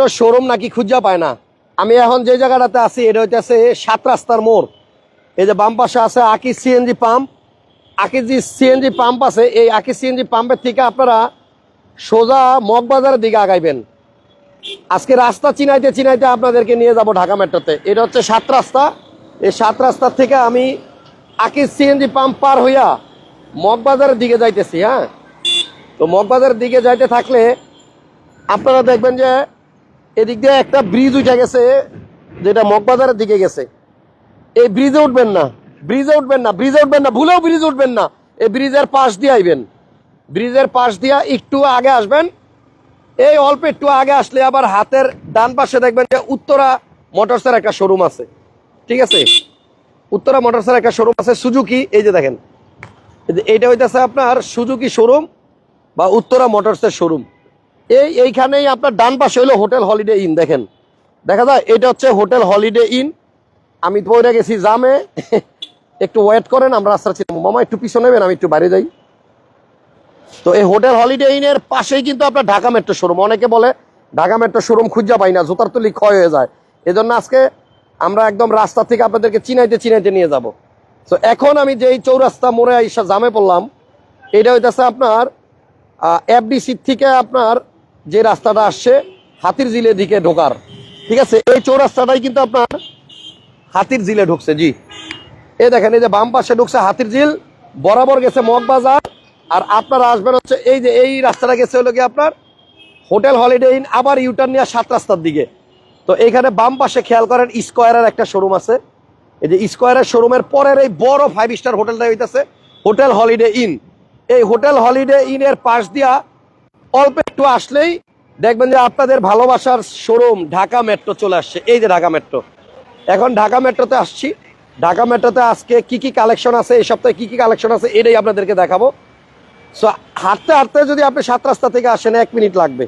Metro showroom নাকি খুঁজা পায় না। আমি এখন যে জায়গাটাতে আছি, এটা হইতেছে সাত রাস্তার মোড়। এই যে বাম পাশে আছে আকি সিএনজি পাম্প আকি যে সিএনজি পাম্প আছে, এই আকি সিএনজি পাম্পের থেকে আপনারা সোজা মগবাজারের দিকে আগাইবেন। আজকে রাস্তা চিনাইতে চিনাইতে আপনাদেরকে নিয়ে যাব ঢাকা মেট্রোতে। এটা হচ্ছে সাত রাস্তা। এই সাত রাস্তার থেকে আমি আকি সিএনজি পাম্প পার হইয়া মগবাজারের দিকে যাইতেছি হ্যাঁ? তো মগবাজারের দিকে যাইতে থাকলে আপনারা দেখবেন যে এদিক দিয়ে একটা ব্রিজ উঠে গেছে, যেটা মগবাজারের দিকে গেছে। এই ব্রিজে উঠবেন না ব্রিজে উঠবেন না ব্রিজে উঠবেন না, ভুলেও ব্রিজ উঠবেন না। এই ব্রিজের পাশ দিয়ে আইবেন। ব্রিজের পাশ দিয়া একটু আগে আসবেন। এই অল্প একটু আগে আসলে আবার হাতের ডান পাশে দেখবেন যে উত্তরা মোটরসের একটা শোরুম আছে। ঠিক আছে? উত্তরা মোটরসের একটা শোরুম আছে, সুজুকি, এই যে দেখেন। এইটা হইতেছে আপনার সুজুকি শোরুম বা উত্তরা মোটরসের শোরুম এই এইখানেই আপনার ডান পাশে হলো হোটেল হলিডে ইন, দেখেন। দেখা যায়, এটা হচ্ছে হোটেল হলিডে ইন। আমি পরে গেছি জামে। একটু ওয়েট করেন, আমরা রাস্তা ছিলাম মামা, একটু পিছনে নেবেন, আমি একটু বাইরে যাই। তো এই হোটেল হলিডে ইনের পাশেই কিন্তু আপনার ঢাকা মেট্রো শোরুম। অনেকে বলে, ঢাকা মেট্রো শোরুম খুঁজা পাই না, জুতার তুলি ক্ষয় হয়ে যায়। এজন্য আজকে আমরা একদম রাস্তা থেকে আপনাদেরকে চিনাইতে চিনাইতে নিয়ে যাব। তো এখন আমি যেই চৌরাস্তা মোড়ে আইসা জামে পড়লাম, এটা হইতেছে আপনার এফডিসি থেকে আপনার যে রাস্তাটা আসছে, হাতির জিলের দিকে ঢোকার। ঠিক আছে? এই চৌরাস্তাটাই কিন্তু আপনার হাতির জিলে ঢুকছে, জি। এই দেখেন, এই যে বাম পাশে ঢুকছে হাতির ঝিল, বরাবর গেছে মগবাজার আর আপনারা আসবেন হচ্ছে এই যে এই রাস্তাটা গেছে হলো কি আপনার হোটেল হলিডে ইন, আবার ইউটার্ন নিয়ে সাত রাস্তার দিকে। তো এখানে বাম পাশে খেয়াল করেন, স্কোয়ারের একটা শোরুম আছে। এই যে স্কোয়ারের শোরুমের পরের এই বড় ফাইভ স্টার হোটেলটা হইতেছে হোটেল হলিডে ইন। এই হোটেল হলিডে ইনের পাশ দিয়া অল্প একটু আসলেই দেখবেন যে আপনাদের ভালোবাসার শোরুম ঢাকা মেট্রো চলে আসছে। এই যে ঢাকা মেট্রো। এখন ঢাকা মেট্রোতে আসছি। ঢাকা মেট্রোতে আজকে কি কি কালেকশন আছে, এই সপ্তাহে কি কি কালেকশন আছে, এটাই আপনাদেরকে দেখাবো। সো হাঁটতে হাঁটতে যদি আপনি সাত রাস্তা থেকে আসেন, এক মিনিট লাগবে।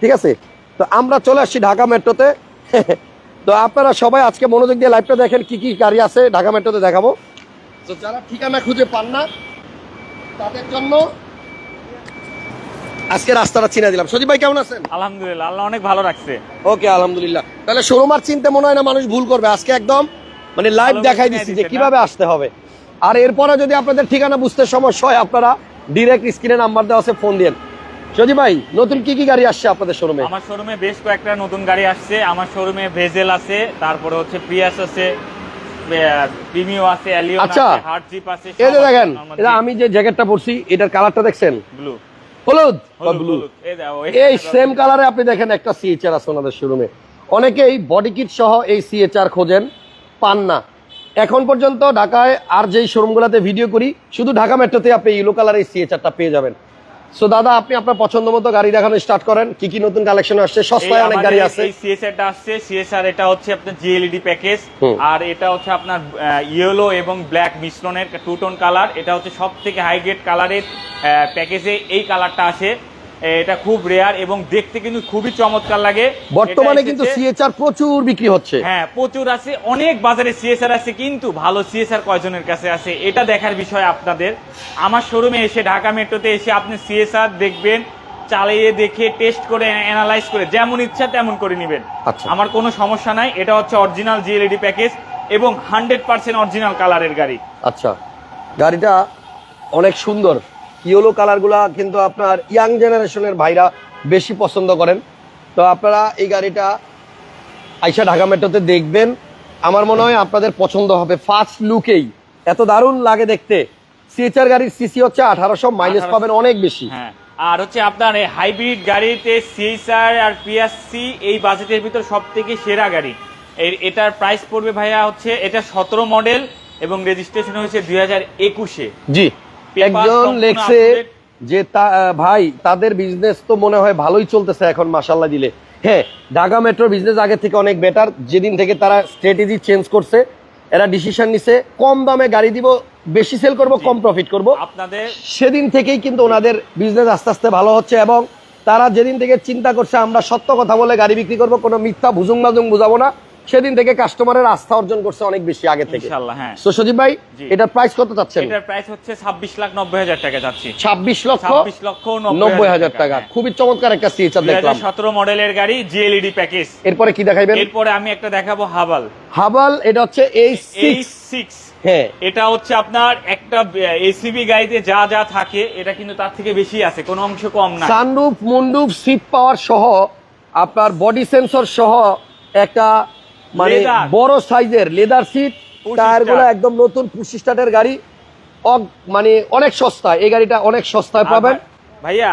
ঠিক আছে? তো আমরা চলে আসছি ঢাকা মেট্রোতে। তো আপনারা সবাই আজকে মনোযোগ দিয়ে লাইভটা দেখেন, কি কি গাড়ি আছে, ঢাকা মেট্রোতে দেখাবো। তো যারা ঠিকানা খুঁজে পান না, তাদের জন্য আজকে রাস্তাটা চিনে দিলাম। সজীব ভাই কেমন আছেন? আলহামদুলিল্লাহ আল্লাহ অনেক ভালো রাখছে। ওকে আলহামদুলিল্লাহ। তাহলে শোরুম আর চিনতে মনে হয় না মানুষ ভুল করবে। আজকে একদম মানে লাইভ দেখাই দিচ্ছি যে কীভাবে আসতে হবে। আর এরপরে যদি আপনাদের ঠিকানা বুঝতে সমস্যা হয় আপনারা ডিরেক্ট স্ক্রিনে নাম্বার দেওয়া আছে ফোন দিন যদি ভাই নতুন কি কি গাড়ি আসছে আপনাদের শোরুমে আমার শোরুমে বেশ কয়েকটা নতুন গাড়ি আসছে। আমার শোরুমে ভেজেল আছে তারপরে হচ্ছে প্রিয়াস আছে প্রিমিও আছে অ্যালিয়ন আচ্ছা। আছে হার্ট জিপ আছে এই দেখেন এটা আমি যে জ্যাকেটটা পরছি এটার কালারটা দেখছেন? ব্লু হলুদ? ব্লু এই সেম কালারে আপনি দেখেন একটা সিএচআর আছে ওনাদের শোরুমে অনেকেই বডি কিট সহ এই সিএচআর খোঁজেন পান না। এখন পর্যন্ত ঢাকায় আর যেই শোরুমগুলোতে ভিডিও করি শুধু ঢাকা মেট্রোতে আপনি ইয়েলো কালার এই সিএচআরটা পেয়ে যাবেন। সো দাদা আপনি আপনার পছন্দ মতো গাড়ি দেখানো স্টার্ট করেন। কি কি নতুন কালেকশন আসছে? সস্তায় অনেক গাড়ি আছে। সিএসআর টা আসছে। সিএসআর এটা হচ্ছে আপনার জিএলইডি প্যাকেজ আর এটা হচ্ছে আপনার ইয়েলো এবং ব্ল্যাক মিশ্রণের টু টোন কালার এটা হচ্ছে সব থেকে হাই গ্রেড কালারের প্যাকেজে এই কালারটা আসে। এ, এটা খুব রেয়ার এবং দেখতে কিন্তু খুবই চমৎকার লাগে। বর্তমানে কিন্তু সিএসআর প্রচুর বিক্রি হচ্ছে। হ্যাঁ প্রচুর আছে। অনেক বাজারে সিএসআর আছে কিন্তু ভালো সিএসআর কয়জনের কাছে আছে এটা দেখার বিষয় আপনাদের। আমার শোরুমে এসে ঢাকা মেট্রোতে এসে আপনি সিএসআর দেখবেন চালিয়ে দেখে টেস্ট করে অ্যানালাইজ করে যেমন ইচ্ছা তেমন করে নেবেন। আচ্ছা। আমার কোনো সমস্যা নাই এটা হচ্ছে অরিজিনাল জিএলইডি প্যাকেজ এবং হান্ড্রেড পার্সেন্ট অরিজিনাল কালারের গাড়ি। আচ্ছা। গাড়িটা অনেক সুন্দর। ইয়েলো কালারগুলা কিন্তু আপনার ইয়াং জেনারেশনের ভাইরা বেশি পছন্দ করেন। তো আপনারা এই গাড়িটা আইসা ঢাকা মেট্রোতে দেখবেন। আমার মনে হয় আপনাদের পছন্দ হবে ফার্স্ট লুকেই এত দারুণ লাগে দেখতে। সিএচআর গাড়ির সিসি হচ্ছে আঠারোশো মাইলেজ পাবেন অনেক বেশি। হ্যাঁ। আর হচ্ছে আপনার এই হাইব্রিড গাড়িতে সিএসআর আর পিএসসি এই বাজেটের ভিতর সব থেকে সেরা গাড়ি। এর এটার প্রাইস পড়বে ভাইয়া হচ্ছে এটা সতেরো মডেল এবং রেজিস্ট্রেশন হয়েছে দুই হাজার একুশে। জি। একজন লেখছে। যে তা ভাই তাদের বিজনেস তো মনে হয় ভালোই চলতেছে এখন মাসাল্লাহ দিলে। হ্যাঁ ঢাকা মেট্রোর বিজনেস আগে থেকে অনেক বেটার যেদিন থেকে তারা স্ট্র্যাটেজি চেঞ্জ করছে এরা ডিসিশন নিছে কম দামে গাড়ি দিব বেশি সেল করব কম প্রফিট করব। আপনাদের সেদিন থেকেই কিন্তু ওনাদের বিজনেস আস্তে আস্তে ভালো হচ্ছে এবং তারা যেদিন থেকে চিন্তা করছে আমরা সত্য কথা বলে গাড়ি বিক্রি করব কোনো মিথ্যা ভুজুং বাজুং বুঝাবো না। সেদিন থেকে কাস্টমারের আস্থা অর্জন করছে অনেক বেশি আগে থেকে। ইনশাল্লাহ হ্যাঁ। তো সজীব ভাই এটার প্রাইস কত চাচ্ছেন? এটার প্রাইস হচ্ছে ছাব্বিশ লাখ নব্বই হাজার টাকা যাচ্ছি। ছাব্বিশ লক্ষ? ছাব্বিশ লক্ষ নব্বই হাজার টাকা। খুবই চমৎকার একটা সিএচআর দেখলাম। হাজার সতেরো মডেলের গাড়ি জিএলইডি প্যাকেজ এরপরে কি দেখাইবেন? এরপরে আমি একটা দেখাবো হাবাল হাবাল এটা হচ্ছে এই এই সিক্স সিক্স হ্যাঁ। এটা হচ্ছে আপনার একটা এসিবি গাড়িতে যা যা থাকে এটা কিন্তু তার থেকে বেশি আছে কোনো অংশ কম না। সানরুফ মুন্ডুপ সিট পাওয়ার সহ আপনার বডি সেন্সর সহ একটা মানে বড় সাইজের লেদার সিট Push টায়ারগুলো একদম নতুন পুশি স্টার্টের গাড়ি। মানে অনেক সস্তায় এই গাড়িটা অনেক সস্তায় পাবেন। ভাইয়া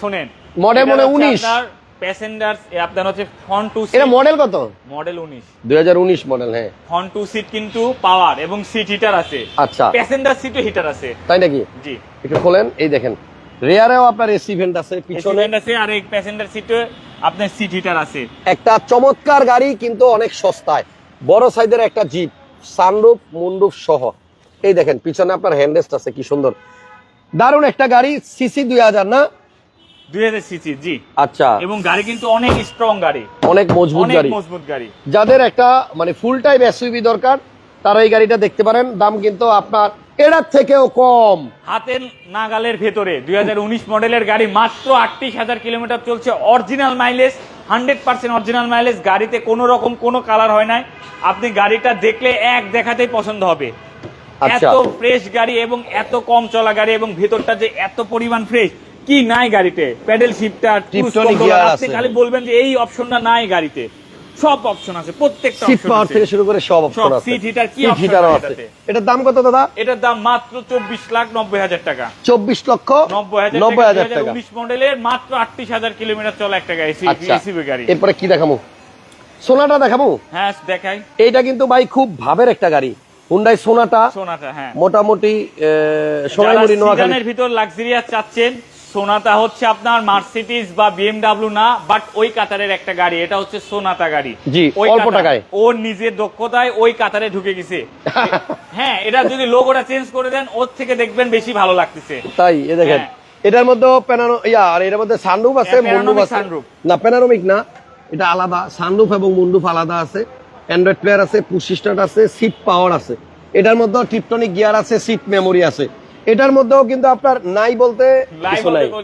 শোনেন। মডেল মনে 19 প্যাসেঞ্জার আপনার হচ্ছে ফ্রন্ট টু এটা মডেল কত? মডেল উনিশ। দুই মডেল হ্যাঁ। ফ্রন্ট টু সিট কিন্তু পাওয়ার এবং সিট হিটার আছে। আচ্ছা। প্যাসেঞ্জার সিটও হিটার আছে। তাই নাকি? জি। একটু খোলেন এই দেখেন। রেয়ারেও আপনার এসি ভেন্ট আছে পিছনে আছে আর এই প্যাসেঞ্জার সিটে আপনার সিট হিটার আছে। একটা চমৎকার গাড়ি কিন্তু অনেক সস্তায়। বড় সাইজের একটা জিপ সানরুফ মুন্ডুপ সহ। এই দেখেন পিছনে আপনার হ্যান্ডেস্ট আছে কি সুন্দর। দারুণ একটা গাড়ি সিসি দুই হাজার না? সিসি জি। আচ্ছা। এবং গাড়ি কিন্তু অনেক স্ট্রং গাড়ি। অনেক মজবুত গাড়ি। মজবুত গাড়ি। যাদের একটা মানে ফুল টাইম এসইউভি দরকার তারা এই গাড়িটা দেখতে পারেন। দাম কিন্তু আপনার এটার থেকেও কম। হাতের নাগালের ভেতরে। দুই হাজার উনিশ মডেলের গাড়ি মাত্র আটত্রিশ হাজার কিলোমিটার চলছে। Original mileage hundred percent original mileage গাড়িতে কোনো রকম কোনো কালার হয় নাই। আপনি গাড়িটা দেখলে এক দেখাতেই পছন্দ হবে। আচ্ছা। এত ফ্রেশ গাড়ি এবং এত কম চলা গাড়ি এবং ভেতরটা যে এত পরিমাণ ফ্রেশ কি নাই গাড়িতে? প্যাডেল শিফটার আপনি খালি বলবেন যে এই অপশনটা নাই গাড়িতে। সব অপশন আছে প্রত্যেকটা সিট পাওয়ার থেকে শুরু করে সব অপশন আছে। seat heater, কি সিট option আছে এটার দাম কত দাদা? এটার দাম মাত্র চব্বিশ লাখ নব্বই হাজার টাকা। চব্বিশ লক্ষ নব্বই হাজার টাকা মডেলের মাত্র কিলোমিটার চলা একটা গাড়ি আচ্ছা। গাড়ি। এরপরে কি দেখাবো? সোনাটা দেখাবো? হ্যাঁ দেখাই। এইটা কিন্তু ভাই খুব ভাবের একটা গাড়ি। হুন্ডাই সোনাটা সোনাটা হ্যাঁ। মোটামুটি সোনাইমুড়ি নোয়াখালী। ভিতর লাক্সারিয়াস চাচ্ছেন সোনাটা হচ্ছে আপনার মার্সিডিজ বা বিএমডাব্লিউ না বাট ওই কাতারের একটা গাড়ি এটা হচ্ছে সোনাটা গাড়ি। জি, অল্প টাকায়। ওর নিজের দক্ষতায় ওই কাতারে ঢুকে গেছে। হ্যাঁ এটা যদি লোগোটা চেঞ্জ করে দেন ওর থেকে দেখবেন বেশি ভালো লাগতেছে। তাই এ দেখেন। হ্যাঁ। এটার মধ্যে প্যানানো ইয়া আর এটার মধ্যে সানরুফ আছে হ্যাঁ, মুন্ডুপ panoramic আছে। না প্যানারোমিক না এটা আলাদা। সানরুফ এবং মুন্ডুপ আলাদা আছে। অ্যান্ড্রয়েড প্লেয়ার আছে পুশ স্টার্ট আছে সিট পাওয়ার আছে। এটার মধ্যেও টিপটনিক গিয়ার আছে সিট মেমোরি আছে। এটার মধ্যেও কিন্তু আপনার নাই বলতে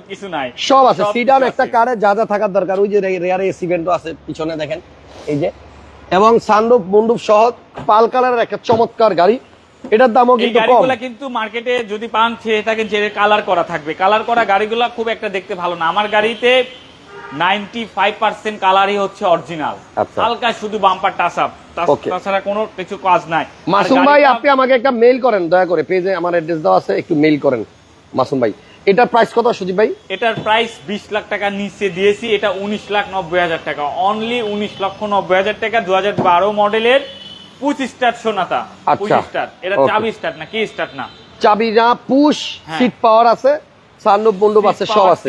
কিছু নাই। সব আছে। সিডান একটা কারে যা যা থাকার দরকার। ওই যে রেয়ার এসি ভেন্টও আছে পিছনে দেখেন। এই যে। এবং সানরুফ মুন্ডুপ সহ পাল কালারের একটা চমৎকার গাড়ি। এটার দামও কিন্তু কম। কিন্তু মার্কেটে যদি পান খেয়ে থাকেন যে কালার করা থাকবে। কালার করা গাড়িগুলা খুব একটা দেখতে ভালো না। আমার গাড়িতে নাইনটি ফাইভ পার্সেন্ট কালারই হচ্ছে অরিজিনাল আচ্ছা। হালকা শুধু বাম্পার টাচ আপ. তাছাড়া কোনো কিছু কাজ নাই। মাসুম ভাই আপনি আমাকে একটা মেইল করেন দয়া করে পেজে আমার অ্যাড্রেস দেওয়া আছে একটু মেইল করেন মাসুম ভাই। এটার প্রাইস কত সুদীপ ভাই? এটার প্রাইস বিশ লাখ টাকা নিচে দিয়েছি এটা উনিশ লাখ নব্বই হাজার টাকা। অনলি উনিশ লক্ষ নব্বই হাজার টাকা দু হাজার বারো মডেলের পঁচিশ স্টার সোনাতা। আচ্ছা। পঁচিশ স্টার। এটা চাবি স্টার না কি স্টার না? চাবি না পুশ। সিট পাওয়ার আছে আছে সব আছে।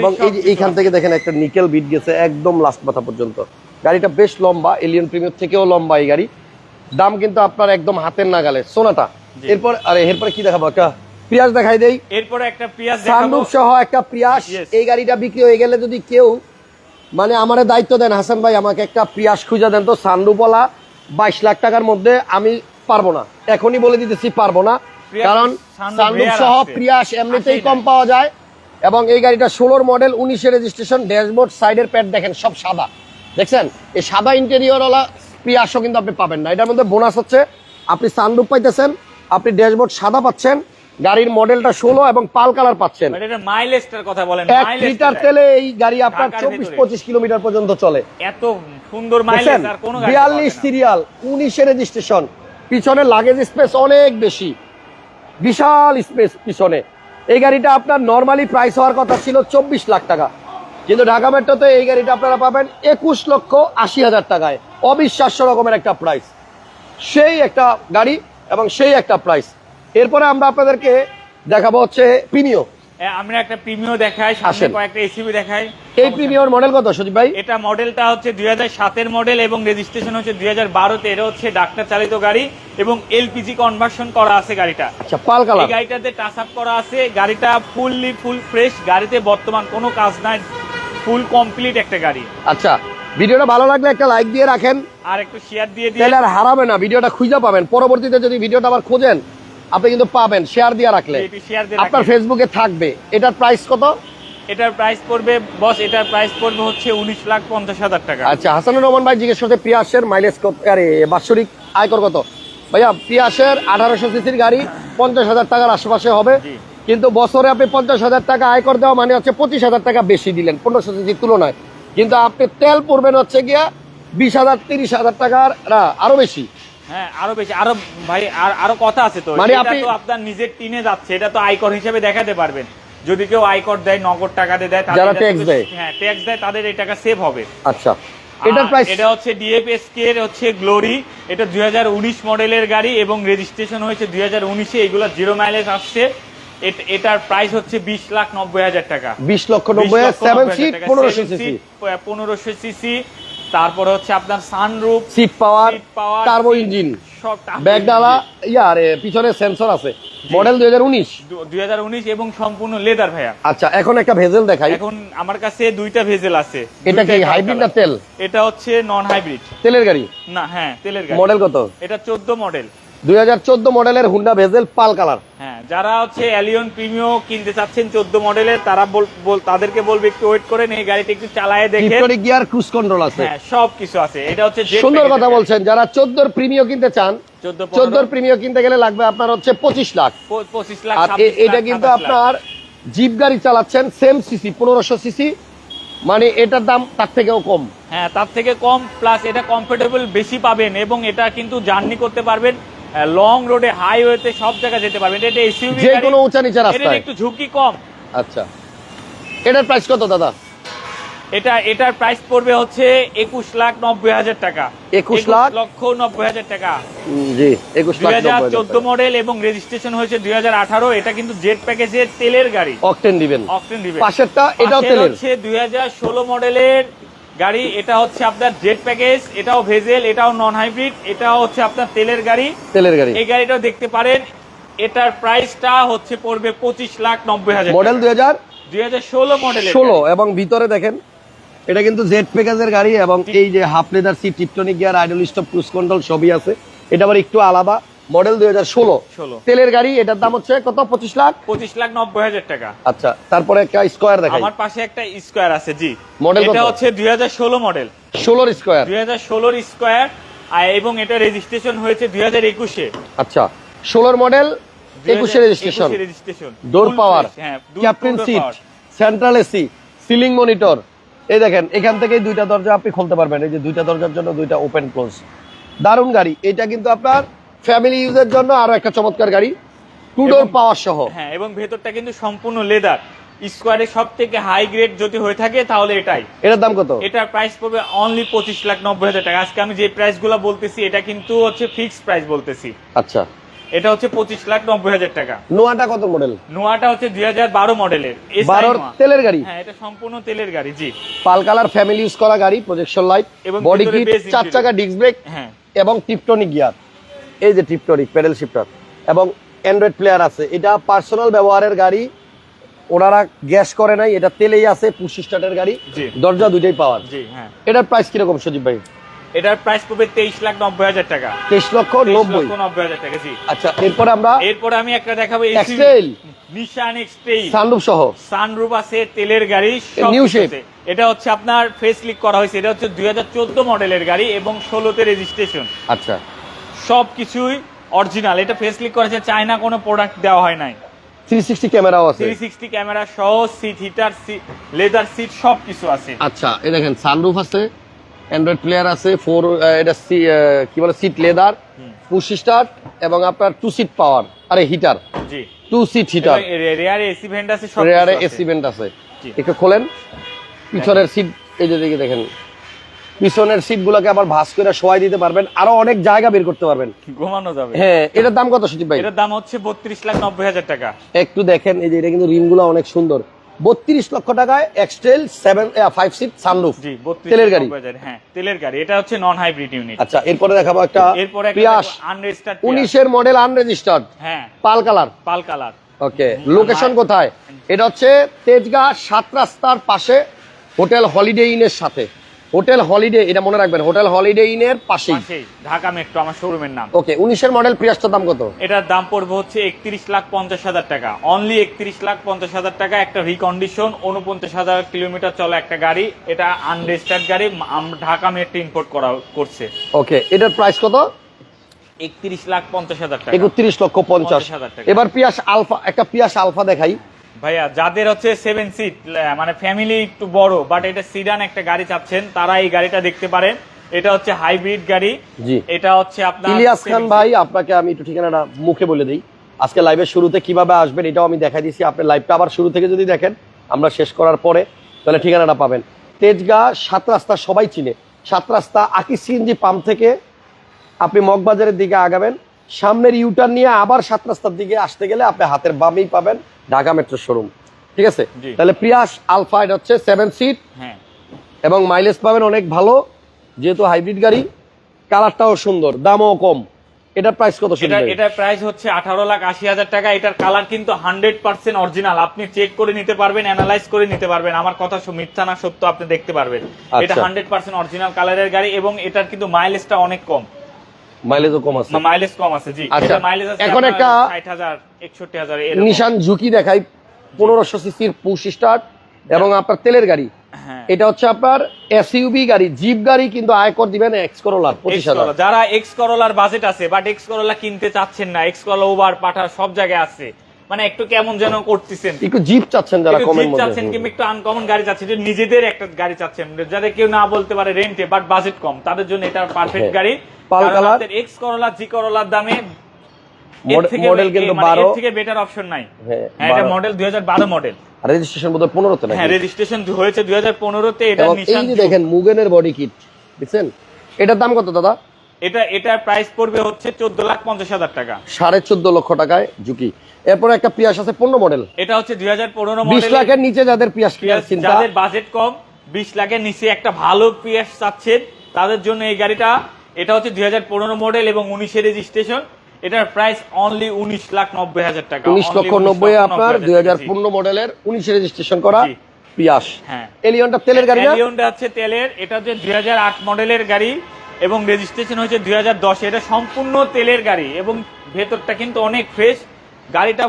এবং এইখান থেকে দেখেন একটা নিকেল বিট গেছে একদম লাস্ট মাথা পর্যন্ত। গাড়িটা বেশ লম্বা এলিয়ন প্রিমিয়ার থেকেও লম্বা এই গাড়ি। দাম কিন্তু আপনার একদম হাতের নাগালে সোনাটা। এরপর আরে এরপরে কি দেখাবো? একটা পিয়াজ দেখাই দেই। এরপরে একটা পিয়াজ দেখাবো। সানরুফ সহ একটা প্রিয়াস এই গাড়িটা বিক্রি হয়ে গেলে যদি কেউ মানে আমার দায়িত্ব দেন হাসান ভাই আমাকে একটা প্রিয়াস খুঁজে দেন তো সানরুফওয়ালা বাইশ লাখ টাকার মধ্যে আমি পারব না। এখনই বলে দিতেছি পারব না। কারণ সানরুফ সহ আছে। প্রিয়াস এমনিতেই কম পাওয়া যায়। এবং এই গাড়িটা ষোলোর মডেল উনিশে রেজিস্ট্রেশন ড্যাশবোর্ড সাইডের প্যাড দেখেন সব সাদা। দেখছেন? এই সাদা ইন্টেরিয়রওয়ালা প্রিয়াসও কিন্তু আপনি পাবেন না। এটার মধ্যে বোনাস হচ্ছে আপনি সানরুফ পাইতেছেন আপনি ড্যাশবোর্ড সাদা পাচ্ছেন গাড়ির মডেলটা ষোলো এবং পাল কালার পাচ্ছেন। মাইলেজটার কথা বলেন এক লিটার তেলে এই গাড়ি আপনার চব্বিশ পঁচিশ কিলোমিটার পর্যন্ত চলে। এত সুন্দর মাইলেজ আর কোনো বিয়াল্লিশ সিরিয়াল উনিশে রেজিস্ট্রেশন পিছনে লাগেজ স্পেস অনেক বেশি। বিশাল স্পেস পিছনে। এই গাড়িটা আপনার নর্মালি প্রাইস হওয়ার কথা ছিল চব্বিশ লাখ টাকা। কিন্তু ঢাকা মেট্রোতে এই গাড়িটা আপনারা পাবেন একুশ লক্ষ আশি হাজার টাকায়। অবিশ্বাস্য রকমের একটা প্রাইস সেই একটা গাড়ি এবং সেই একটা প্রাইস এরপরে আমরা আপনাদেরকে দেখাবো হচ্ছে প্রিমিও আমরা একটা প্রিমিও দেখাই সামনে কয়েকটা এসিবি দেখাই। এই প্রিমিয়র মডেল কত সুদীপ ভাই? এটা মডেলটা হচ্ছে দুই হাজার সাতের মডেল এবং রেজিস্ট্রেশন হচ্ছে দুই হাজার বারোতে। এটা হচ্ছে ডাক্তার চালিত গাড়ি এবং এলপিজি কনভার্সন করা আছে গাড়িটা। আচ্ছা পাল এই গাড়িটাতে টাচ আপ করা আছে। গাড়িটা ফুললি ফুল ফ্রেশ গাড়িতে বর্তমান কোনো কাজ নাই। ফুল কমপ্লিট একটা গাড়ি। আচ্ছা ভিডিওটা ভালো লাগলে একটা লাইক দিয়ে রাখেন। আর একটু শেয়ার দিয়ে দিয়ে তাহলে আর হারাবে না ভিডিওটা খুঁজে পাবেন। পরবর্তীতে যদি ভিডিওটা আবার খোঁজেন আপনি কিন্তু পাবেন শেয়ার দিয়ে রাখলে। আপনার ফেসবুকে থাকবে। এটার প্রাইস কত? এটার প্রাইস পড়বে বস এটার প্রাইস পড়বে হচ্ছে উনিশ লাখ পঞ্চাশ হাজার টাকা। আচ্ছা হাসানুর রহমান ভাই জিজ্ঞেস করতে পিয়াসের মাইলেজ কত? আরে বাৎসরিক আয়কর কত? ভাইয়া পিয়াসের আঠারোশো সিসির গাড়ি পঞ্চাশ হাজার টাকার আশেপাশে হবে। কিন্তু বছরে আপনি পঞ্চাশ হাজার টাকা আয়কর দেওয়া মানে হচ্ছে পঁচিশ হাজার টাকা বেশি দিলেন পনেরোশো সিসির তুলনায়। কিন্তু আপনি তেল পড়বেন হচ্ছে গিয়া বিশ হাজার তিরিশ হাজার টাকার আরও বেশি। হ্যাঁ আরও বেশি। আরও ভাই আর আরও কথা আছে তো। মানে আপনি- আপনার নিজের টিনে যাচ্ছে এটা তো আয়কর হিসেবে দেখাতে পারবেন। যদি কেউ আয়কর দেয় নগদ টাকা দিয়ে যারা। হ্যাঁ ট্যাক্স দেয় তাদের এই টাকা সেভ হবে। আচ্ছা। এটার আর প্রাইস এটা হচ্ছে ডিএফএসকে এর হচ্ছে গ্লোরি এটা দুই হাজার উনিশ মডেলের গাড়ি এবং রেজিস্ট্রেশন হয়েছে দুই হাজার উনিশে। এগুলো জিরো মাইলেজ আসছে। এটার প্রাইস হচ্ছে বিশ লাখ নব্বই হাজার টাকা। বিশ লক্ষ নব্বই সেভেন সিট পনেরোশো সিসি পনেরোশো সিসি তারপর হচ্ছে আপনার sunroof seat power turbo engine সব ইয়া আরে পিছনে সেন্সর আছে। মডেল দুই হাজার উনিশ। দুই হাজার উনিশ এবং সম্পূর্ণ লেদার ভাইয়া। আচ্ছা এখন একটা ভেজেল দেখাই। এখন আমার কাছে দুইটা ভেজেল আছে। এটা কি হাইব্রিড না তেল? এটা হচ্ছে নন হাইব্রিড তেলের গাড়ি? না হ্যাঁ তেলের গাড়ি। মডেল কত? এটা চোদ্দ মডেল দুই হাজার চোদ্দ মডেলের হুন্ডা ভেজেল পাল কালার। হ্যাঁ যারা হচ্ছে অ্যালিয়ন প্রিমিও কিনতে চাচ্ছেন চোদ্দ মডেলের তারা বল- তাদেরকে বলবে একটু ওয়েট করেন এই গাড়িটা একটু চালায় দেখে ইলেকট্রনিক গিয়ার ক্রুজ কন্ট্রোল আছে। হ্যাঁ সব কিছু আছে। এটা হচ্ছে সুন্দর কথা বলছেন যারা চোদ্দোর প্রিমিয় কিনতে চান চোদ্দ চোদ্দোর প্রিমিয় কিনতে গেলে লাগবে আপনার হচ্ছে পঁচিশ লাখ। প- পঁচিশ লাখ আর এটা কিন্তু আপনার জিপ গাড়ি চালাচ্ছেন সেম সিসি পনেরোশো সিসি মানে এটার দাম তার থেকেও কম। হ্যাঁ তার থেকে কম প্লাস এটা কমফোর্টেবল বেশি পাবেন এবং এটা কিন্তু জার্নি করতে পারবেন। লং রোডে হাইওয়েতে সব জায়গায় যেতে পারবেন। এটা এসইউভি যে কোনো উঁচা নিচা রাস্তায়। একটু ঝুঁকি কম। আচ্ছা। এটার প্রাইস কত দাদা? এটা এটার প্রাইস পড়বে হচ্ছে একুশ লাখ নব্বই হাজার টাকা। 21 লাখ? লক্ষ নব্বই হাজার টাকা। জি একুশ দুই হাজার চোদ্দ। মডেল এবং রেজিস্ট্রেশন হয়েছে দুই হাজার আঠারো। এটা কিন্তু জেট প্যাকেজের তেলের গাড়ি। অকটেন দিবেন। অকটেন দিবেন। পাশেরটা এটাও তেলের। হচ্ছে দুই হাজার ষোলো মডেলের গাড়ি এটা হচ্ছে আপনার জেট প্যাকেজ এটাও ভেজেল এটাও নন হাইব্রিড এটাও হচ্ছে আপনার তেলের গাড়ি। তেলের গাড়ি। এই গাড়িটাও দেখতে পারেন এটার প্রাইসটা হচ্ছে পড়বে পঁচিশ লাখ নব্বই হাজার মডেল দুই হাজার? দুই হাজার ষোলো মডেলের ষোলো এবং ভিতরে দেখেন এটা কিন্তু জেড প্যাকেজের গাড়ি এবং এই যে half leather seat tiptronic gear idle stop cruise control সবই আছে। এটা আবার একটু আলাদা। মডেল দুই হাজার ষোলো। 16 তেলের গাড়ি এটার দাম হচ্ছে কত? পঁচিশ লাখ? পঁচিশ লাখ নব্বই হাজার টাকা। আচ্ছা তারপরে একটা স্কোয়ার দেখাই। আমার পাশে একটা স্কোয়ার আছে জি। মডেল এটা হচ্ছে দুই হাজার ষোলো মডেল। ষোলোর স্কোয়ার। দুই হাজার ষোলোর স্কোয়ার এবং এটা রেজিস্ট্রেশন হয়েছে দুই হাজার একুশে। আচ্ছা ষোলোর মডেল একুশে registration registration door power captain seat central AC ceiling monitor এই দেখেন এখান থেকে দুইটা দরজা আপনি খুলতে পারবেন। এই যে দুইটা দরজার জন্য দুইটা ওপেন ক্লোজ দারুণ গাড়ি। এটা কিন্তু আপনার ফ্যামিলি ইউজের জন্য আরও একটা চমৎকার গাড়ি টু ডোর পাওয়ার সহ। হ্যাঁ এবং ভেতরটা কিন্তু সম্পূর্ণ লেদার স্কোয়ারে সব থেকে হাই গ্রেড যদি হয়ে থাকে তাহলে এটাই। এটার দাম কত? এটার প্রাইস পড়বে অনলি পঁচিশ লাখ নব্বই হাজার টাকা। আজকে আমি যে প্রাইসগুলো বলতেছি এটা কিন্তু হচ্ছে ফিক্সড প্রাইস বলতেছি। আচ্ছা। এটা হচ্ছে পঁচিশ লাখ নব্বই হাজার টাকা। নোয়াটা কত মডেল নোয়াটা হচ্ছে দুই হাজার বারো মডেলের বারোর তেলের গাড়ি? হ্যাঁ এটা সম্পূর্ণ তেলের গাড়ি জি। পাল কালার ফ্যামিলি ইউজ করা গাড়ি প্রজেকশন লাইট এবং বডি কিট চার চাকা ডিস্ক ব্রেক হ্যাঁ। এবং টিপটনিক গিয়ার এই যে টিপটনিক প্যাডেল শিফটার এবং অ্যান্ড্রয়েড প্লেয়ার আছে এটা পার্সোনাল ব্যবহারের গাড়ি ওনারা গ্যাস করে নাই এটা তেলেই আছে পুশ স্টার্টের গাড়ি দরজা দুইটাই পাওয়ার জি হ্যাঁ। এটার প্রাইস কীরকম সজীব ভাই? এটার প্রাইস পড়বে তেইশ লাখ নব্বই হাজার টাকা। তেইশ লক্ষ নব্বই। নব্বই হাজার টাকা জি। আচ্ছা এরপরে আমরা এরপরে আমি একটা দেখাবো Excel। Nissan X Trail sunroof সহ। সানরুফ আছে তেলের গাড়ি shape। আছে। এটা হচ্ছে আপনার ফেস লিক করা হয়েছে এটা হচ্ছে দুই হাজার চোদ্দ মডেলের গাড়ি এবং ষোলোতে রেজিস্ট্রেশন আচ্ছা। সব কিছুই অরিজিনাল এটা ফেস লিক করেছে চায়না কোনো প্রোডাক্ট দেওয়া হয় নাই। থ্রি সিক্সটি ক্যামেরাও আছে। থ্রি সিক্সটি ক্যামেরা সহ সিট হিটার লেদার সিট সব কিছু আছে। আচ্ছা এই দেখেন সানরুফ আছে অ্যান্ড্রয়েড প্লেয়ার আছে ফোর এটা সি- কি বলে সিট লেদার পুশ স্টার্ট এবং আপনার টু সিট পাওয়ার আরে হিটার জি। টু সিট হিটার রেয়ারে এসি ভেন্ট আছে সব রেয়ারে। এসি ভেন্ট আছে। একটু খোলেন পিছনের সিট এই যে দেখেন। পিছনের সিট গুলোকে আবার ভাস করে শোয়াই দিতে পারবেন। আরও অনেক জায়গা বের করতে পারবেন। ঘুমানো যাবে। হ্যাঁ এটার দাম কত সচিব ভাই? এটার দাম হচ্ছে বত্রিশ লাখ নব্বই হাজার টাকা। একটু দেখেন এই যে এটা কিন্তু রিমগুলো অনেক সুন্দর। বত্রিশ লক্ষ টাকায় X Trail seven five seat sunroof জি বত্রিশ তেলের গাড়ি। হ্যাঁ তেলের গাড়ি। এটা হচ্ছে নন হাইব্রিড ইউনিট আচ্ছা এরপরে দেখাবো একটা এরপরে পিয়াস আনরেজিস্টার্ড উনিশের মডেল আনরেজিস্টার্ড হ্যাঁ। Pearl colour. Pearl colour. Okay location কোথায়? এটা হচ্ছে তেজগাঁ সাত রাস্তার পাশে হোটেল হলিডে ইনের সাথে। হোটেল হলিডে এটা মনে রাখবেন হোটেল হলিডে ইনের পাশেই। পাশেই ঢাকা মেট্রো আমার শোরুমের নাম। ওকে উনিশের মডেল প্রিয়াসটার দাম কত? এটার দাম পড়বে হচ্ছে একত্রিশ লাখ পঞ্চাশ হাজার টাকা। অনলি একত্রিশ লাখ পঞ্চাশ হাজার টাকা একটা রিকন্ডিশন উনপঞ্চাশ হাজার কিলোমিটার চলা একটা গাড়ি। এটা আনরেজিস্টার্ড গাড়ি ঢাকা মেট্রো ইম্পোর্ট করা করছে। ওকে এটার প্রাইস কত? একত্রিশ লাখ পঞ্চাশ হাজার টাকা। একত্রিশ লক্ষ পঞ্চাশ হাজার টাকা। এবার পিয়াস আলফা একটা পিয়াস আলফা দেখাই। ভাইয়া যাদের হচ্ছে সেভেন সিট মানে ফ্যামিলি একটু বড় বাট এটা সিডান একটা গাড়ি চাচ্ছেন তারা এই গাড়িটা দেখতে পারেন। এটা হচ্ছে হাইব্রিড গাড়ি। জি। এটা হচ্ছে আপনার ইলিয়াস খান ভাই আপনাকে আমি একটু ঠিকানাটা মুখে বলে দিই। আজকে লাইভের শুরুতে কীভাবে আসবেন এটাও আমি দেখাই দিচ্ছি আপনি লাইভটা আবার শুরু থেকে যদি দেখেন আমরা শেষ করার পরে তাহলে ঠিকানাটা পাবেন। তেজগা সাত রাস্তা সবাই চিনে। সাত রাস্তা আকি সিএনজি পাম্প থেকে আপনি মগবাজারের দিকে আগাবেন। সামনের ইউটার নিয়ে আবার সাত রাস্তার দিকে আসতে গেলে আপনি হাতের বামেই পাবেন। Dhaka metro showroom. ঠিক আছে? তাহলে প্রিয়াস আলফা এটা হচ্ছে সেভেন সিট হ্যাঁ। এবং মাইলেজ পাবেন অনেক ভালো যেহেতু হাইব্রিড গাড়ি কালারটাও সুন্দর দামও কম। এটার প্রাইস কত শুনবে এটা প্রাইস হচ্ছে আঠারো লাখ আশি হাজার টাকা। এটার কালার কিন্তু হান্ড্রেড পার্সেন্ট অরিজিনাল আপনি চেক করে নিতে পারবেন অ্যানালাইজ করে নিতে পারবেন। আমার কথা মিথ্যা না সত্য আপনি দেখতে পারবেন। এটা আচ্ছা। হান্ড্রেড পার্সেন্ট অরিজিনাল কালারের গাড়ি এবং এটার কিন্তু মাইলেজটা অনেক কম। মাইলেজও কম আছে। মাইলেজ কম আছে জি। আচ্ছা, মাইলেজ আছে এখন একটা- নিশান ঝুঁকি দেখাই পনেরোশো সিসির পুশ স্টার্ট এবং আপনার তেলের গাড়ি। হ্যাঁ। এটা হচ্ছে আপনার এসইউবি গাড়ি জিপ গাড়ি কিন্তু আয়কর দিবেন এক্স করোলার পঁচিশ হাজার। যারা এক্স করোলার বাজেট আছে বাট এক্স করোলা কিনতে চাচ্ছেন না এক্স করোলা ওভার পাঠা সব জায়গায় আছে। মানে একটু কেমন যেন করতেছেন। একটু জিপ চাচ্ছেন যারা কমের জিপ চাচ্ছেন মধ্যে কিংবা একটু আনকমন গাড়ি চাচ্ছেন যে নিজেদের একটা গাড়ি চাচ্ছেন। যাতে কেউ না বলতে পারে রেন্টে বাট বাজেট কম। তাদের জন্য এটা পারফেক্ট হ্যাঁ। গাড়ি। পাল কালার। এক্স করোলা জি করলার দামে মডেল- কিন্তু মানে এর বারো। থেকে বেটার অপশন নাই। হ্যাঁ, হ্যাঁ এটা মডেল দুই হাজার বারো মডেল রেজিস্ট্রেশন বোধ পনেরোতে নাকি? হ্যাঁ রেজিস্ট্রেশন হয়েছে দুই হাজার পনেরোতে এটা এই নিশান যে দেখেন মুগেনের বডি কিট বুঝছেন? এটার দাম কত দাদা? এটা এটার প্রাইস পড়বে হচ্ছে চোদ্দ লাখ পঞ্চাশ হাজার টাকা। সাড়ে চোদ্দ লক্ষ টাকায় ঝুঁকি। এরপরে একটা পিয়াস আছে পনেরো মডেল এটা হচ্ছে দুই হাজার পনেরো বিশ লাখের নিচে যাদের পিয়াস যাদের বাজেট কম বিশ লাখের নিচে একটা ভালো পিএস চাচ্ছেন তাদের জন্য এই গাড়িটা এটা হচ্ছে দুই হাজার পনেরো মডেল এবং উনিশের রেজিস্ট্রেশন এটার প্রাইস অনলি উনিশ লাখ নব্বই হাজার টাকা উনিশ লক্ষ 19 নব্বই আপনার দুই হাজার। পনেরো মডেলের উনিশে রেজিস্ট্রেশন করা পিয়াস। হ্যাঁ। এলিয়নটা তেলের গাড়ি না? এলিয়নটা হচ্ছে তেলের এটা হচ্ছে দুই হাজার আট মডেলের গাড়ি। এবং রেজিস্ট্রেশন হয়েছে দুই হাজার দশে। এটা সম্পূর্ণ তেলের গাড়ি এবং ভেতরটা কিন্তু অনেক ফ্রেশ গাড়িটা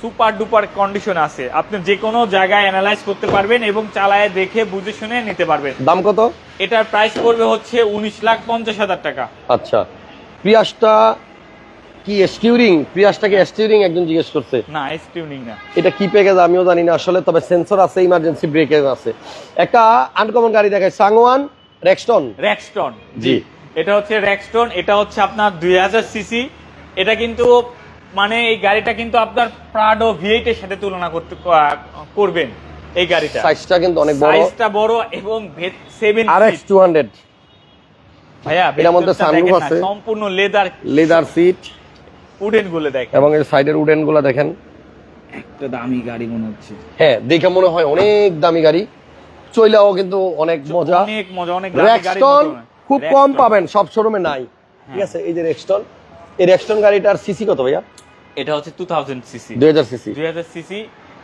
সুপার ডুপার কন্ডিশন আছে। আপনি যে কোনো জায়গায় অ্যানালাইজ করতে পারবেন এবং চালায় দেখে বুঝে শুনে নিতে পারবেন। দাম কত? এটার প্রাইস পড়বে হচ্ছে উনিশ লাখ পঞ্চাশ হাজার টাকা। আচ্ছা। পিয়াসটা কি স্টিউরিং পিয়াসটাকে স্টিউরিং একজন জিজ্ঞেস করছে। না এস টিউনিং না। এটা কি প্যাকেজ আমিও জানি না আসলে তবে সেন্সর আছে ইমার্জেন্সি ব্রেকেজ আছে। একটা আনকমন গাড়ি দেখায় সাংওয়ান রেক্সটন র্যাকস্টন জি। এটা হচ্ছে র্যাকস্টন এটা হচ্ছে আপনার দুই হাজার সিসি। এটা কিন্তু মানে এই গাড়িটা কিন্তু আপনার প্রাডো ভিএইট এর সাথে তুলনা করতে করবেন এই গাড়িটা। সাইজটা কিন্তু অনেক বড়। সাইজটা বড় এবং সেভেন আর এক্স টু হান্ড্রেড ভাইয়া এটার মধ্যে দেখেন আছে। সম্পূর্ণ লেদার লেদার সিট উডেনগুলো দেখেন। এবং এর সাইডের উডেনগুলা দেখেন। একটা দামি গাড়ি মনে হচ্ছে। হ্যাঁ দেখে মনে হয় অনেক দামি গাড়ি। চইলাও কিন্তু অনেক মজা। অনেক মজা অনেক গাড়ি রেক্সটন খুব কম পাবেন সব শোরুমে নাই। ঠিক হ্যাঁ। আছে এই যে রেক্সটন এই রেক্সটন গাড়িটার সিসি কত ভাইয়া? এটা হচ্ছে টু থাউজেন্ড সিসি দুই হাজার সিসি দুই হাজার সিসি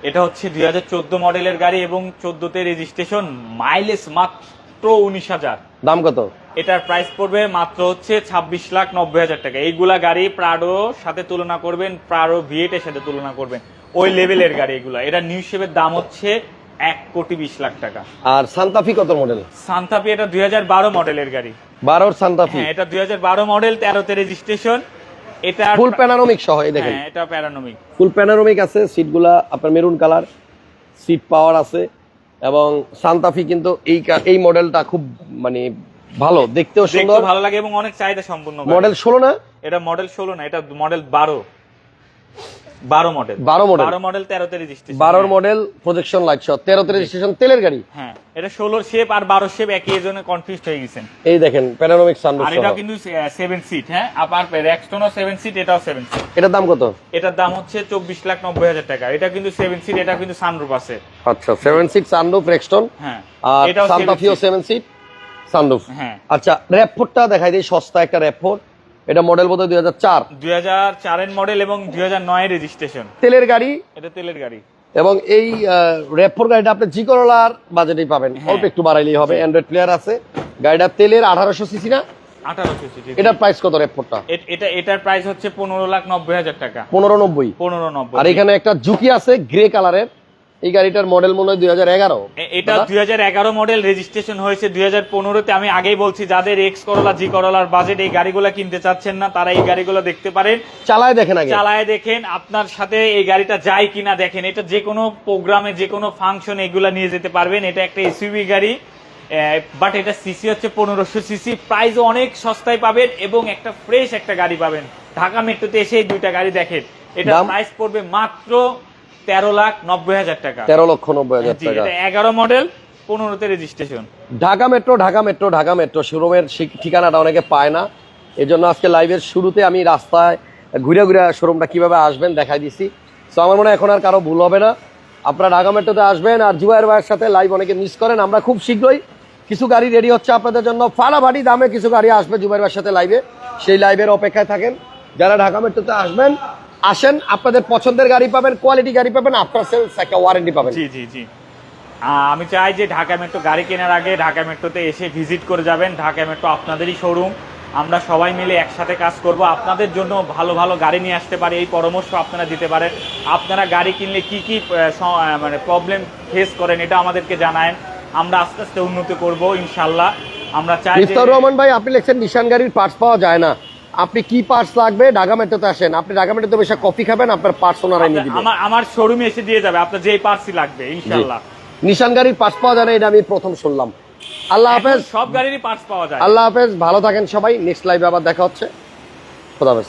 এটা হচ্ছে দুই হাজার চোদ্দ মডেলের গাড়ি এবং চোদ্দতে রেজিস্ট্রেশন মাইলেজ মাত্র উনিশ হাজার। দাম কত? এটার প্রাইস পড়বে মাত্র হচ্ছে ছাব্বিশ লাখ নব্বই হাজার টাকা। এইগুলা গাড়ি প্রাডো সাথে তুলনা করবেন প্রাডো ভিএট এর সাথে তুলনা করবেন। ওই লেভেলের গাড়ি এগুলা। এটা নিউ শেপের দাম হচ্ছে এক কোটি বিশ লাখ টাকা। আর সান্তাফি কত মডেল সান্তাপি এটা দুই হাজার বারো মডেলের গাড়ি। বারোর সান্তাফি। হ্যাঁ এটা দুই হাজার বারো মডেল তেরোতে রেজিস্ট্রেশন এটা ফুল প্যানারোমিক সহ এই দেখেন। হ্যাঁ এটা প্যারানমিক ফুল প্যানারোমিক আছে সিটগুলা আপনার মেরুন কালার সিট পাওয়ার আছে এবং সান্তাফি কিন্তু এই এই মডেলটা খুব মানে ভালো দেখতেও সুন্দর। ভালো লাগে এবং অনেক চাহিদা সম্পূর্ণ মডেল ষোলো না? এটা মডেল ষোলো না এটা মডেল বারো। বারো মডেল 12 model। বারো মডেল তেরোতে রেজিস্ট্রেশন বারোর মডেল প্রজেকশন লাইট সহ তেরোতে রেজিস্ট্রেশন তেলের গাড়ি? হ্যাঁ। এটা ষোলোর শেপ আর বারো শেপ একই এজন্য কনফিউজ হয়ে গেছেন। এই দেখেন প্যানারোমিক সানরুফ আর এটাও কিন্তু সেভেন সিট হ্যাঁ? আবার র্যাকস্টোনও সেভেন সিট এটাও সেভেন সিট এটার দাম কত? এটার দাম হচ্ছে চব্বিশ লাখ নব্বই হাজার টাকা। এটা কিন্তু সিট এটা কিন্তু সানরুফ আছে। আচ্ছা সেভেন সিট সানরুফ রেক্সটন হ্যাঁ। আর এটাও সান্তাফিও সেভেন সিট সানরুফ হ্যাঁ। আচ্ছা দেখাই দিই সস্তা একটা র্যাপফোর এটা মডেল বোধহয় দুই হাজার চার। দুই হাজার চারের মডেল এবং দুই হাজার নয় রেজিস্ট্রেশন তেলের গাড়ি? এটা তেলের গাড়ি। এবং এই র্যাপফোর গাড়িটা আপনি জি করলার বাজেটেই পাবেন। হ্যাঁ। অল্প একটু বাড়াইলেই হবে। অ্যান্ড্রয়েড প্লেয়ার আছে। গাড়িটা তেলের আঠারোশো সিসি না? এটার প্রাইস কত রেপোর্টটা এটা এটার প্রাইস হচ্ছে পনেরো লাখ নব্বই হাজার টাকা। পনেরো নব্বই। পনেরো নব্বই। আর এখানে একটা ঝুঁকি আছে গ্রে কালারের এই গাড়িটার মডেল মনে হয় দুই এটা দুই হাজার এগারো মডেল রেজিস্ট্রেশন হয়েছে দুই হাজার পনেরোতে। আমি আগেই বলছি যাদের এক্স করলা জি করলার বাজেট এই গাড়িগুলো কিনতে চাচ্ছেন না তারা এই গাড়িগুলো দেখতে পারেন। চালায় দেখেন আগে। চালায় দেখেন আপনার সাথে এই গাড়িটা যায় কিনা দেখেন। এটা যে কোনো প্রোগ্রামে যে কোনো ফাংশন এগুলা নিয়ে যেতে পারবেন। এটা একটা এসইউভি গাড়ি বাট এটা সিসি হচ্ছে পনেরোশো সিসি প্রাইস অনেক সস্তায় পাবেন এবং একটা ফ্রেশ একটা গাড়ি পাবেন। ঢাকা মেট্রোতে এসে দুইটা গাড়ি দেখেন। এটা? প্রাইস পড়বে মাত্র তেরো লাখ নব্বই হাজার টাকা। তেরো লক্ষ নব্বই হাজার টাকা। এটা এগারো মডেল পনেরোতে registration Dhaka metro Dhaka metro Dhaka metro শোরুমের সি- ঠিকানাটা অনেকে পায় না। এই জন্য আজকে লাইভের শুরুতে আমি রাস্তায় ঘুরে ঘুরে শোরুমটা কীভাবে আসবেন দেখাই দিছি। তো আমার মনে হয় এখন আর কারও ভুল হবে না। আপনারা ঢাকা মেট্রোতে আসবেন আর জুবাইর ভাইয়ের সাথে লাইভ অনেকে মিস করেন। আমরা খুব শীঘ্রই কিছু গাড়ি রেডি হচ্ছে আপনাদের জন্য। ফাটাফাটি দামে কিছু গাড়ি আসবে জুবাইর ভাইয়ের সাথে লাইভে সেই লাইভের অপেক্ষায় থাকেন। যারা ঢাকা মেট্রোতে আসবেন আসেন আপনাদের পছন্দের গাড়ি পাবেন কোয়ালিটি গাড়ি পাবেন আফটার সেলস একটা ওয়ারেন্টি পাবেন। জি জি জি। আমি চাই যে ঢাকা মেট্রো গাড়ি কেনার আগে ঢাকা মেট্রোতে এসে ভিজিট করে যাবেন। ঢাকা মেট্রো আপনাদেরই শোরুম আমরা সবাই মিলে একসাথে কাজ করব। আপনাদের জন্য ভালো ভালো গাড়ি নিয়ে আসতে পারে। এই পরামর্শ আপনারা দিতে পারেন। আপনারা গাড়ি কিনলে কি কি মানে প্রবলেম ফেস করেন এটা আমাদেরকে জানায়েন। আমরা আস্তে আস্তে উন্নতি করব ইনশাল্লাহ। আমরা চাই যে- রহমান ভাই আপনি লিখছেন নিশান গাড়ির পার্টস পাওয়া যায় না। আপনি কি পার্টস লাগবে? ঢাকা মেট্রোতে আসেন। আপনি ঢাকা মেট্রোতে বসে কফি খাবেন আপনার পার্টস ওনারা এনে দিবেন আমার আমার শোরুমে এসে দিয়ে যাবে আপনার যেই পার্টসই লাগবে ইনশাআল্লাহ। নিশান গাড়ির পার্টস পাওয়া যায় না এটা আমি প্রথম শুনলাম। আল্লাহ হাফেজ। সব গাড়িরই পার্টস পাওয়া যায়। আল্লাহ হাফেজ ভালো থাকেন সবাই। নেক্সট লাইভে আবার দেখা হচ্ছে। খোদা হাফেজ।